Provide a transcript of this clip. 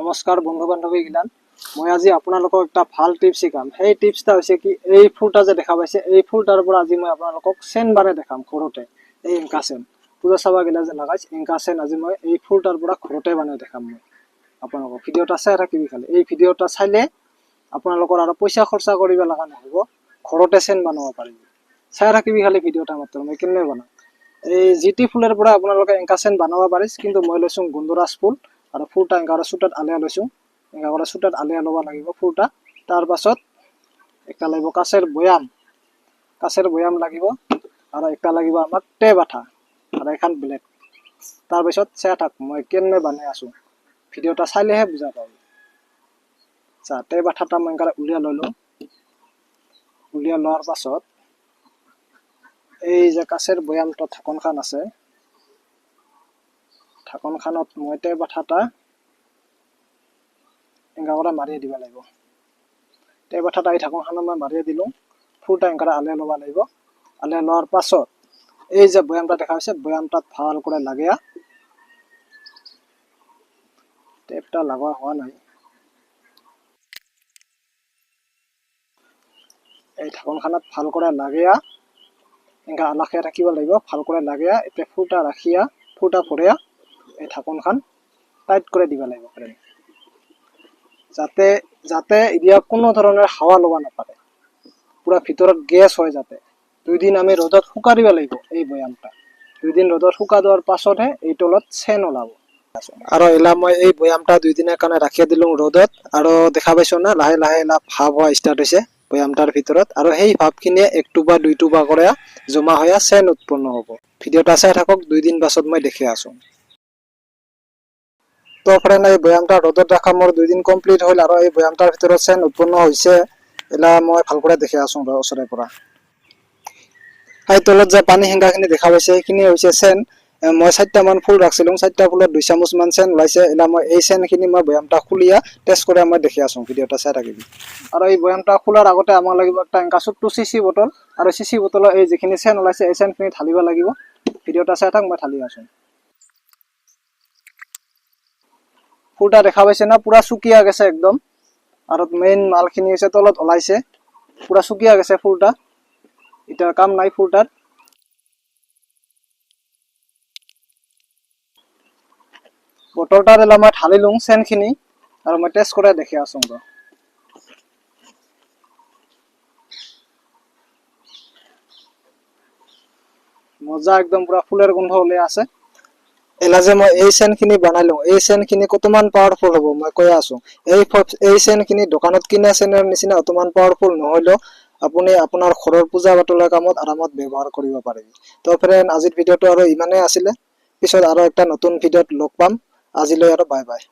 নমস্কাৰ বন্ধু বান্ধৱী গিলান মই আজি আপোনালোকক এটা ভালো টিপছ শিকাম। সেই টিপছটা হৈছে কি, এই ফুলটা যে দেখা পাইছে, এই ফুলটাৰ পৰা আজি মই আপোনালোকক চেন বাৰে দেখাম ঘৰতে, এই এংকা চেন। পূজা চাবা গিলা যে লগাইছে এংকা চেন আজি মই এই ফুলটাৰ পৰা ঘৰতে বনাই দেখাম মই। আপোনালোকক ভিডিঅ'টা চাই থাকিবি খালি, এই ভিডিঅ'টা চাইলে আপোনালোকৰ আৰু পইচা খৰচা কৰিব লগা নহ'ব, ঘৰতে চেন বনাব পাৰিব। চাই থাকিবি খালি ভিডিঅ'টা মাত্ৰ, মই কেনে বনাম? এই জি টি ফুলৰ পৰা আপোনালোকে এংকা চেন বনাব পাৰিছ, কিন্তু মই লৈছোঁ গন্ধৰাজ ফুল। আৰু ফুলটা এংকা কৰি চুটাত আলিয়া লৈছোঁ। এংকা কৰি চুটাত আলিয়া ল'ব লাগিব ফুলটা তাৰ পাছত একটা লাগিব কাছেৰ বৈয়াম। কাছেৰ বৈয়াম লাগিব আৰু একটা লাগিব আমাক টেপ আঠা আৰু এখন ব্লেড। তাৰপিছত চাই থাক মই কেনে বনাই আছোঁ। ভিডিঅ'টা চাইলেহে বুজা পাব। চা টেপ আঠাটা মই এংকা উলিয়াই লৈ লওঁ। উলিয়াই লোৱাৰ পাছত এই যে কাছেৰ বৈয়ামটো ঢাকনখন আছে ঢাকনখনত মই টেপ আঠাটা এনেকা করে মারিয়ে দিব লাগিব। টেপ আঠাটা এই ঢাকনখনত মই মাৰিয়ে দিলোঁ। ফুটা এনেকা আলিয়াই ল'ব লাগিব। আলিয়াই লোৱাৰ পাছত এই যে বৈয়ামটা দেখা হৈছে, বৈয়ামটাত ভালো করে লাগিয়া। টেপটা লগোৱা হোৱা নাই। এই ঢাকনখনত ভালো করে লাগিয়া। এনেকা আলাখিয়া থাকিব লাগিব, ভালো করে লাগিয়া। এতিয়া ফুটা ৰাখিয়া ফুটা ভৰিয়া এই ঢাকনখন টাইট করে দিব লাগিব যাতে যাতে এতিয়া কোনো ধৰণৰ হাৱা ল'ব নাপাৰে। পুৰা ভিতৰত গেছ হয় যাতে। দুইদিন আমি ৰ'দত শুকাই দিব লাগিব এই বৈয়ামটা। দুইদিন ৰ'দত শুকাই দিয়াৰ পাছতহে এই তলত চেন ওলাব। আৰু এলা মই এই বৈয়ামটা দুইদিনৰ কাৰণে ৰাখি দিলোঁ ৰ'দত। আৰু দেখা পাইছো না, লাহে লাহে এলা ভাৱ হোৱা ষ্টাৰ্ট হৈছে বৈয়ামটাৰ ভিতৰত। আৰু সেই ভাৱখিনিয়ে এক টোপা দুই টোপা কৰে জমা হৈ চেন উৎপন্ন হ'ব। ভিডিঅ'টা চাই থাকক, দুইদিন পাছত মই দেখি আছোঁ। তো ফ্ৰেণ্ড এই বৈয়ামটা ৰ'দত ৰখা মোৰ দুইদিন কমপ্লিট হ'ল আৰু এই বৈয়ামটাৰ ভিতৰত চেন উৎপন্ন হৈছে। এলা মই ভালো কৰি দেখি ৰ ওচৰে পৰা। এই তলত যে পানী সিংগাখিনি দেখা পাইছে, সেইখিনি হৈছে চেন। মই চাৰিটামান ফুল ৰাখিছিলোঁ, চাৰিটা ফুলত দুই চামুচমান চেন ওলাইছে। এলা মই এই চেনখিনি মই বৈয়ামটা খুলিয়া টেষ্ট কৰি মই দেখি আছোঁ। ভিডিঅ'টা চাই থাকিবি। আৰু এই বৈয়ামটা খোলাৰ আগতে আমাক লাগিব একটা এনেকা ছোট্টো চিচি বটল আৰু চিচি বটলৰ এই যিখিনি চেন ওলাইছে, এই চেনখিনি ঢালিব লাগিব। ভিডিঅ'টা চাই থাক, মই ঢালি আছোঁ। ফুলটা দেখা পাইছে না, পুৰা চুকিয়া গেছে একদম। আৰু মেইন মালখিনি হৈছে তলত, ওলাইছে। পুৰা চুকিয়া গেছে ফুলটা। এতিয়া কাম নাই ফুলটাৰ। বটলটাত এলা মই ঢালি লওঁ চেনখিনি আৰু মই টেষ্ট কৰাই দেখি আছোঁ মজা একদম পুৰা ফুলেৰ গোন্ধ ওলাই আছে। এলা যে মই এই চেনখিনি বনাই লওঁ এই চেনখিনি কতমান পাৱাৰফুল হ'ব, মই কৈ আছো। এই এই চেনখিনি দোকানত কিনা চেনৰ নিচিনা অতমান পাৱাৰফুল নহলেও আপুনি আপোনাৰ ঘৰৰ পূজা পাতলৰ কামত আৰামত ব্যৱহাৰ কৰিব পাৰিব। তো ফ্ৰেণ্ড আজিৰ ভিডিঅ'টো আৰু ইমানেই আছিলে। পিছত আৰু এটা নতুন ভিডিঅ'ত লগ পাম। আজিলৈ আৰু বাই বাই